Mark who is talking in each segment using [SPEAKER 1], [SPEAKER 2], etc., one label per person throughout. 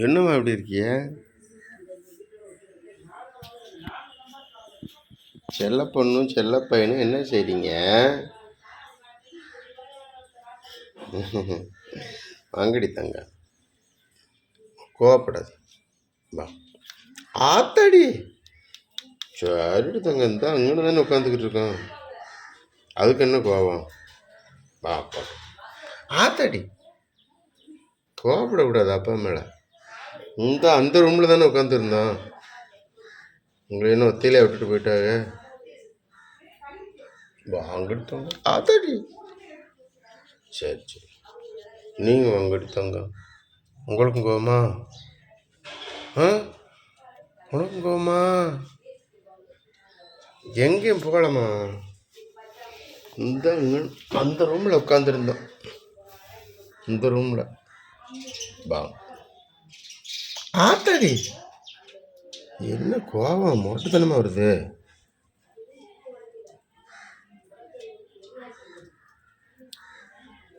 [SPEAKER 1] என்னம்மா இப்படி இருக்கிய? செல்ல பொண்ணும் செல்ல பையனும் என்ன செய்றீங்க? வாங்கடி தங்க. கோவப்படாது. வா. ஆத்தாடி. சரிடி தங்க இந்த அங்கே தானே உட்காந்துக்கிட்டு இருக்கோம். அதுக்கு என்ன கோவம்? வா அப்பா. ஆத்தாடி. கோவப்படக்கூடாது அப்பா மேலே. இந்த அந்த ரூமில் தானே உட்காந்துருந்தான் உங்களை இன்னும் ஒத்தையில விட்டுட்டு போயிட்டாங்க? வாங்கிட்டு ஆத்தாடி. சரி சரி. நீங்கள் வாங்கிட்டு தங்க. உங்களுக்கும் கோவமா? ஆ? உனக்கும் கோவமா? எங்கேயும் போகலாமா இந்த அந்த ரூமில் உட்காந்துருந்தோம் இந்த ரூமில் வாங்க ஆத்தாடி. என்ன கோபம் மொட்டைத்தனமா வருது?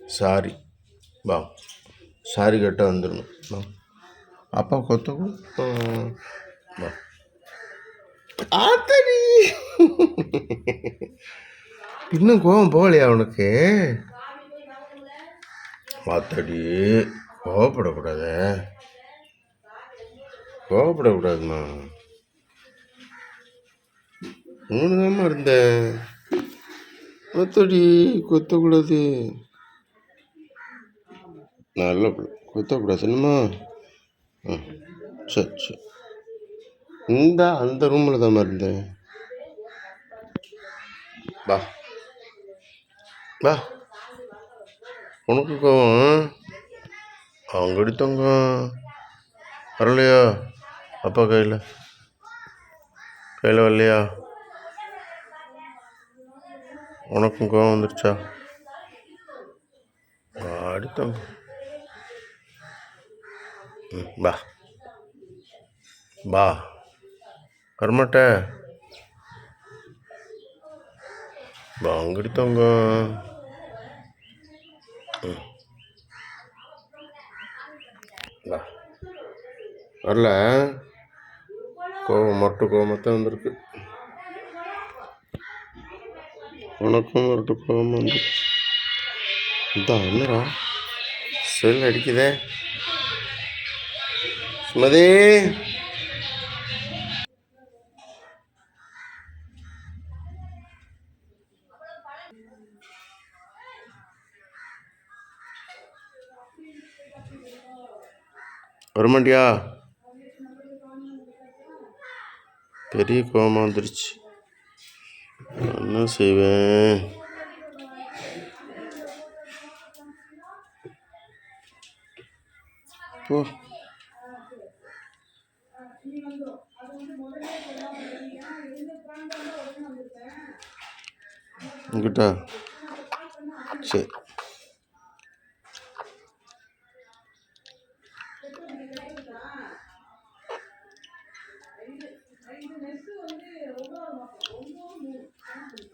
[SPEAKER 1] சாரி வா. சாரி கேட்டால் வந்துடணும் வா. அப்பா கொத்தக்கும் வா. ஆத்தாடி. இன்னும் கோபம் போகலையா உனக்கு? ஆத்தாடி கோவப்படக்கூடாது. கோவப்படக்கூடாதும்மா மூணுதாம்மா இருந்தேன் கொத்தடி கொத்தக்கூடாது. நல்ல கொத்தக்கூடாது என்னம்மா? ம் சரி சரி. இந்த அந்த ரூமில் தான் இருந்தேன் வா. வா. உனக்கு கோவம் அவங்க எடுத்தவங்க வரலையா? அப்பா கையில். கையில் வரலையா? உனக்கும் கோவம் வந்துருச்சா? அடுத்த ம் வா. வரமாட்ட. பா அங்கிட்டவங்க ம். வா. வரல. கோவம் மொட்டை கோவமாக வந்திருக்கு. உனக்கும் மொட்டை கோவம் வந்துருக்கு இதான் என்னடா? செல் அடிக்குதே. சுமதி! வருமாண்டியா பெரிய கோபம் வந்துருச்சு. என்ன செய்வேன்? போ. உங்ககிட்ட சரி. இது நெக்ஸ்ட் வந்து ஒன்பதாவது மாதம் ஒன்பது மூணு